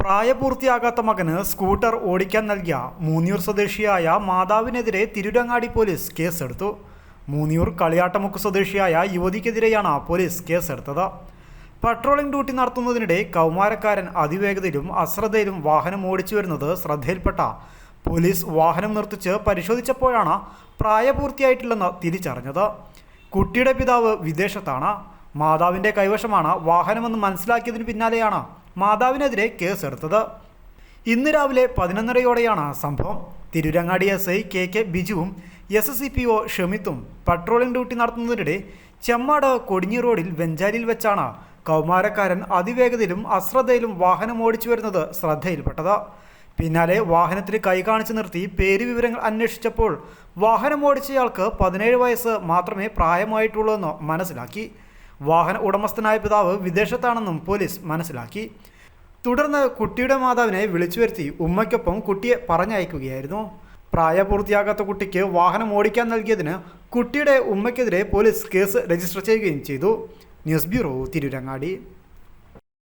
പ്രായപൂർത്തിയാകാത്ത മകന് സ്കൂട്ടർ ഓടിക്കാൻ നൽകിയ മൂന്നിയൂർ സ്വദേശിയായ മാതാവിനെതിരെ തിരുരങ്ങാടി പോലീസ് കേസെടുത്തു. മൂന്നിയൂർ കളിയാട്ടമുക്ക് സ്വദേശിയായ യുവതിക്കെതിരെയാണ് പോലീസ് കേസെടുത്തത്. പട്രോളിംഗ് ഡ്യൂട്ടി നടത്തുന്നതിനിടെ കൗമാരക്കാരൻ അതിവേഗതയിലും അശ്രദ്ധയിലും വാഹനം ഓടിച്ചു വരുന്നത് ശ്രദ്ധയിൽപ്പെട്ട പോലീസ് വാഹനം നിർത്തിച്ച് പരിശോധിച്ചപ്പോഴാണ് പ്രായപൂർത്തിയായിട്ടില്ലെന്ന് തിരിച്ചറിഞ്ഞത്. കുട്ടിയുടെ പിതാവ് വിദേശത്താണ്. മാതാവിന്റെ കൈവശമാണ് വാഹനമെന്ന് മനസ്സിലാക്കിയതിന് പിന്നാലെയാണ് മാതാവിനെതിരെ കേസെടുത്തത്. ഇന്ന് രാവിലെ പതിനൊന്നരയോടെയാണ് സംഭവം. Tirurangadi S I K K ബിജുവും S S C P O ഷമിത്തും patrolling duty നടത്തുന്നതിനിടെ ചെമ്മാട് കൊടിഞ്ഞി റോഡിൽ വെഞ്ചാലിയിൽ വെച്ചാണ് കൗമാരക്കാരൻ അതിവേഗതയിലും അശ്രദ്ധയിലും വാഹനം ഓടിച്ചു വരുന്നത് ശ്രദ്ധയിൽപ്പെട്ടത്. പിന്നാലെ വാഹനത്തിന് കൈ കാണിച്ചു നിർത്തി പേര് വിവരങ്ങൾ അന്വേഷിച്ചപ്പോൾ വാഹനം ഓടിച്ചയാൾക്ക് പതിനേഴ് വയസ്സ് മാത്രമേ പ്രായമായിട്ടുള്ളൂ എന്ന് മനസ്സിലാക്കി. വാഹന ഉടമസ്ഥനായ പിതാവ് വിദേശത്താണെന്നും പോലീസ് മനസ്സിലാക്കി. തുടർന്ന് കുട്ടിയുടെ മാതാവിനെ വിളിച്ചു വരുത്തി ഉമ്മയ്ക്കൊപ്പം കുട്ടിയെ പറഞ്ഞയക്കുകയായിരുന്നു. പ്രായപൂർത്തിയാകാത്ത കുട്ടിക്ക് വാഹനം ഓടിക്കാൻ നൽകിയതിന് കുട്ടിയുടെ ഉമ്മയ്ക്കെതിരെ പോലീസ് കേസ് രജിസ്റ്റർ ചെയ്യുകയും ചെയ്തു. News bureau Tirurangadi.